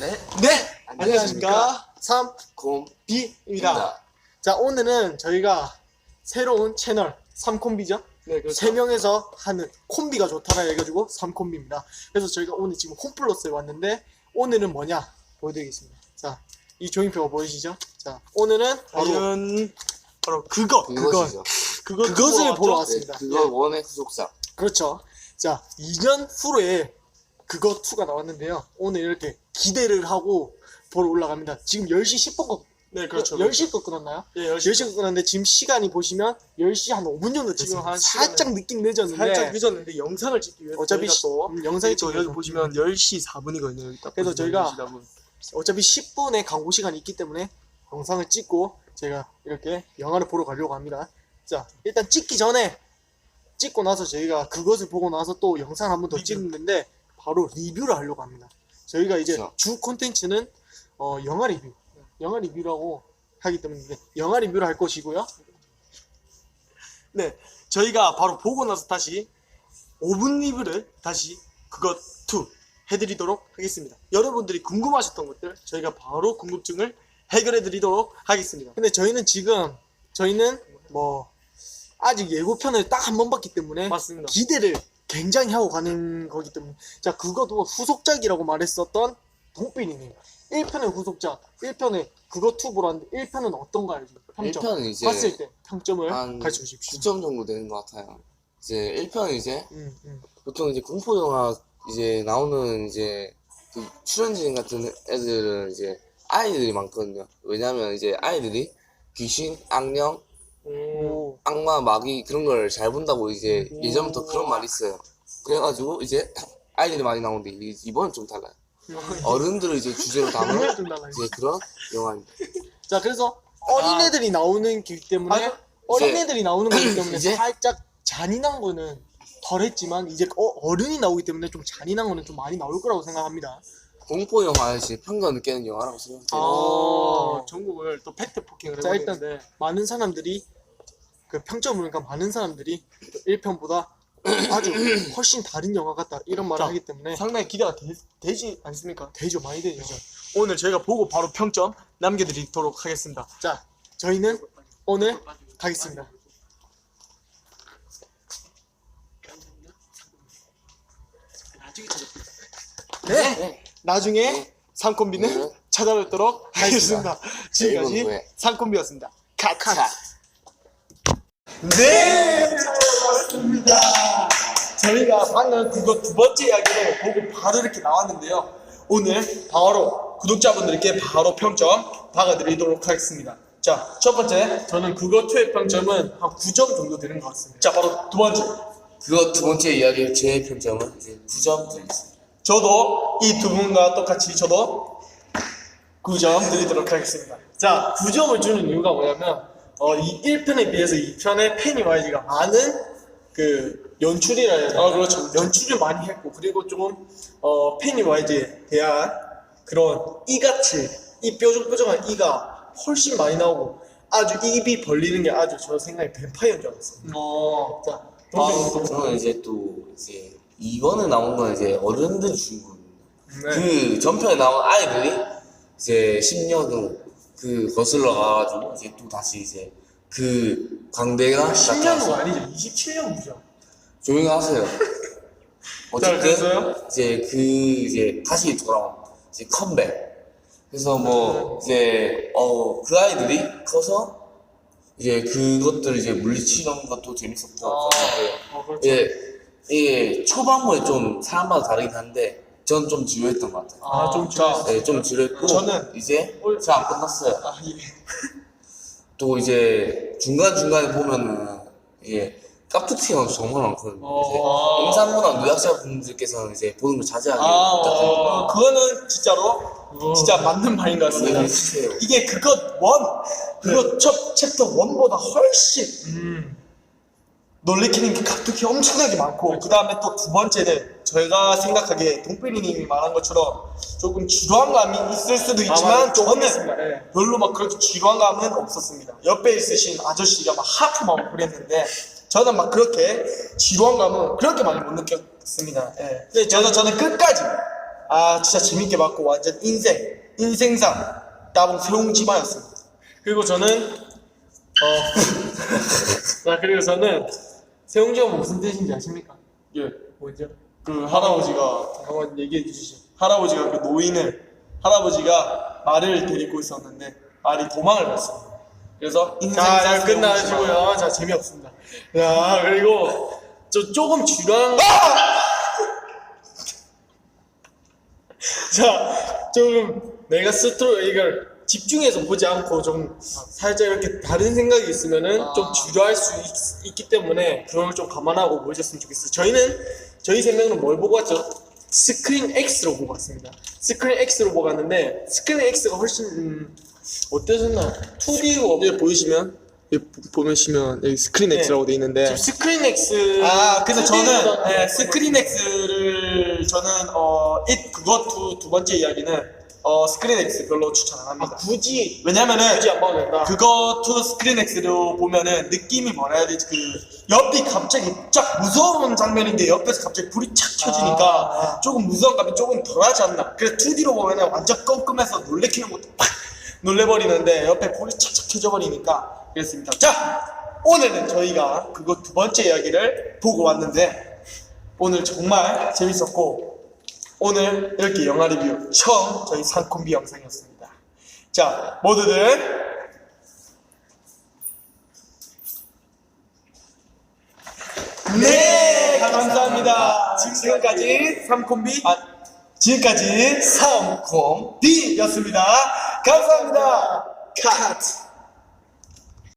네. 네, 안녕하십니까. 3 곰. B입니다. 자, 오늘은 저희가 새로운 채널 3콤비죠? 네, 그렇죠. 세 명에서 하는 콤비가 좋다라 해가지고 3콤비입니다. 그래서 저희가 오늘 지금 홈플러스에 왔는데 오늘은 뭐냐 보여드리겠습니다. 자, 이 종이표가 보이시죠? 자, 오늘은 바로 과연 바로 그것 그것이죠. 그것 그것을 그거 보러 맞죠? 네, 왔습니다. 그거 원의 후속작. 그렇죠. 자, 2년 후에 그거 2가 나왔는데요. 오늘 이렇게 기대를 하고 보러 올라갑니다. 지금 10시 10분 네 그렇죠 10시 거 끊었나요? 예 10시 10시 거 끊었는데 지금 시간이 보시면 10시 한 5분 정도 지금 한 살짝 늦긴 늦었는데 살짝 늦었는데 영상을 찍기 위해서 어차피 저희가 또 음, 영상이 또 여기 보시면 10시 4분이거든요 여기 딱 그래서 보시면 저희가 10시 4분. 어차피 10분의 광고 시간이 있기 때문에 영상을 찍고 제가 이렇게 영화를 보러 가려고 합니다. 자, 일단 찍기 전에 찍고 나서 저희가 그것을 보고 나서 또 영상 한 번더 리뷰. 찍는데 바로 리뷰를 하려고 합니다. 저희가 이제 그렇죠. 주 콘텐츠는 어, 영화 리뷰, 영화 리뷰라고 하기 때문에 영화 리뷰를 할 것이고요. 네 저희가 바로 보고 나서 다시 5분 리뷰를 다시 그것 2 해드리도록 하겠습니다 여러분들이 궁금하셨던 것들 저희가 바로 궁금증을 해결해 드리도록 하겠습니다 근데 저희는 지금 저희는 뭐 아직 예고편을 딱 한 번 봤기 때문에 맞습니다 기대를 굉장히 하고 가는 거기 때문에 자 그것도 후속작이라고 말했었던 동빈이님 1편의 후속작 1편의 그거 투 보라는데 1편은 어떤가요? 평점 1편은 이제 봤을 때 평점을 한 가르쳐 주십시오 9점 정도 되는 것 같아요. 이제 1편은 이제 음, 음. 보통 이제 공포 영화 이제 나오는 이제 그 출연진 같은 애들은 이제 아이들이 많거든요. 왜냐면 이제 아이들이 귀신, 악령, 오. 악마, 마귀 그런 걸 잘 본다고 이제 오. 예전부터 그런 말이 있어요. 그래가지고 이제 아이들이 많이 나오는데 이- 이번은 좀 달라요. 어른들을 이제 주제로 담은 좀. 이제 그런 영화입니다. 자 그래서 어린애들이 나오는 길 때문에 아, 어린애들이 나오는 거기 때문에 이제- 살짝 잔인한 거는 덜했지만 이제 어, 어른이 나오기 때문에 좀 잔인한 거는 좀 많이 나올 거라고 생각합니다. 공포 영화에서 편견을 깨는 영화라고 생각해요. 어, 전국을 또 팩트 포킹을 자, 일단 많은 사람들이 그 평점을 그러니까 많은 사람들이 1편보다 아주 훨씬 다른 영화 같다 이런 말을 자, 하기 때문에 상당히 기대가 되, 지 않습니까? 되죠 많이 되죠. 오늘 저희가 보고 바로 평점 남겨드리도록 하겠습니다. 자 저희는 오늘 가겠습니다. 네, 나중에 네. 상콤비는 네. 찾아뵙도록 하겠습니다. 지금까지. 상콤비였습니다. 컷! 컷! 네, 반갑습니다. 저희가 방금 그거 두 번째 이야기를 보고 바로 이렇게 나왔는데요. 오늘 바로 구독자분들께 바로 평점 박아드리도록 하겠습니다. 자, 첫 번째, 저는 그거 2의 평점은 한 9점 정도 되는 것 같습니다. 자, 바로 두 번째. 그거 두 번째 이야기의 제 평점은 이제 9점 드리겠습니다. 저도 이 두 분과 똑같이 저도 9점 드리도록 하겠습니다. 자, 9점을 주는 이유가 뭐냐면, 어, 이 1편에 비해서 2편의 페니와이즈가 많은 그 연출이라 해야 되나? 아, 그렇죠. 연출을 많이 했고, 그리고 좀, 어, 페니와이즈에 대한 그런 이같이, 이 뾰족뾰족한 이가 훨씬 많이 나오고, 아주 입이 벌리는 게 아주 저 생각에 뱀파이어인 줄 알았어요. 어, 자, 아, 저는 이제 또 이제 이번에 나온 건 이제 어른들 주인공입니다. 네. 그 전편에 나온 아이들이 이제 10년 후 그 거슬러 가가지고 이제 또 다시 이제 그 광대가 10년 후 시작해서- 아니죠? 27년 후죠. 조용히 하세요. 어쨌든? 이제 그 이제 다시 돌아온 이제 컴백. 그래서 뭐 이제 어 그 아이들이 커서 이제 그것들을 이제 물리치는 것도 재밌었고 아, 어, 그렇죠. 예, 이게 초반부에 좀 사람마다 다르긴 한데 전 좀 지루했던 것 같아요. 아, 좀 자, 네, 좀 지루했고 저는 이제 올- 잘안 끝났어요. 아, 예. 또 이제 중간 중간에 보면은 이게 깍두티가 정말 많거든요. 어. 이제 임산부나 노약자 분들께서는 이제 보는 걸 자제하게 아, 부탁드립니다. 어, 그거는 진짜로 진짜 맞는 말인 것 같습니다. 네. 이게 그것 원, 그거 첫 챕터 원보다 훨씬 음. 놀래키는 게 각도기 엄청나게 많고 그 다음에 또 두 번째는 저희가 생각하기에 동필이님이 말한 것처럼 조금 지루한 감이 있을 수도 있지만 맞아요. 조금 저는. 예. 별로 막 그렇게 지루한 감은 없었습니다. 옆에 있으신 아저씨가 막 하프만 그랬는데 저는 막 그렇게 지루한 감은 그렇게 많이 못 느꼈습니다. 예. 근데 저는 저는 끝까지 아 진짜 재밌게 봤고 완전 인생 인생상 따봉 세웅지마였습니다. 그리고 저는 어, 자 그리고 저는 세웅지가 무슨 뜻인지 아십니까? 예, 뭐죠? 그 할아버지가 한번 얘기해 주시죠. 할아버지가 그 노인을 할아버지가 말을 데리고 있었는데 말이 도망을 갔어요. 그래서 자, 인생상 자 끝나시고요. 자 재미없습니다. 자 그리고 저 조금 주랑 자 조금 내가 스트로 이걸 집중해서 보지 않고 좀 살짝 이렇게 다른 생각이 있으면은 아. 좀 주저할 수 있, 기 때문에 그런 걸좀 감안하고 보셨으면 좋겠어요. 저희는 저희 세 명은 뭘 보고 왔죠? 스크린 X로 보고 왔습니다. 스크린 X로 보고 왔는데 스크린 X가 훨씬 음, 어떠셨나요? 2D고 여기 보이시면 여기 보시면 여기 스크린 네. X라고 돼 있는데 지금 스크린 X 아 그래서 2D 저는 예, 스크린 X를 저는 어잇 그것 두, 두 번째 이야기는 어 스크린 X 별로 추천 안아 합니다. 굳이 왜냐면은 굳이 안 봐도 된다. 그거 투 스크린 X로 보면은 느낌이 뭐라 해야 되지 그 옆이 갑자기 쫙 무서운 장면인데 옆에서 갑자기 불이 착 켜지니까 아. 조금 무서운 감이 조금 덜하지 않나 그래서 2D로 보면은 완전 껌껌해서 놀래키는 것도 팍 놀래버리는데 옆에 불이 착착 켜져 버리니까 그랬습니다 자 오늘은 저희가 그거 두 번째 이야기를 보고 왔는데 오늘 정말 재밌었고 오늘 이렇게 영화 리뷰 처음 저희 산콤비 영상이었습니다 자 모두들 네, 감사합니다. 지금까지 삼콤비, 아, 지금까지 삼콤비였습니다. 감사합니다. 컷.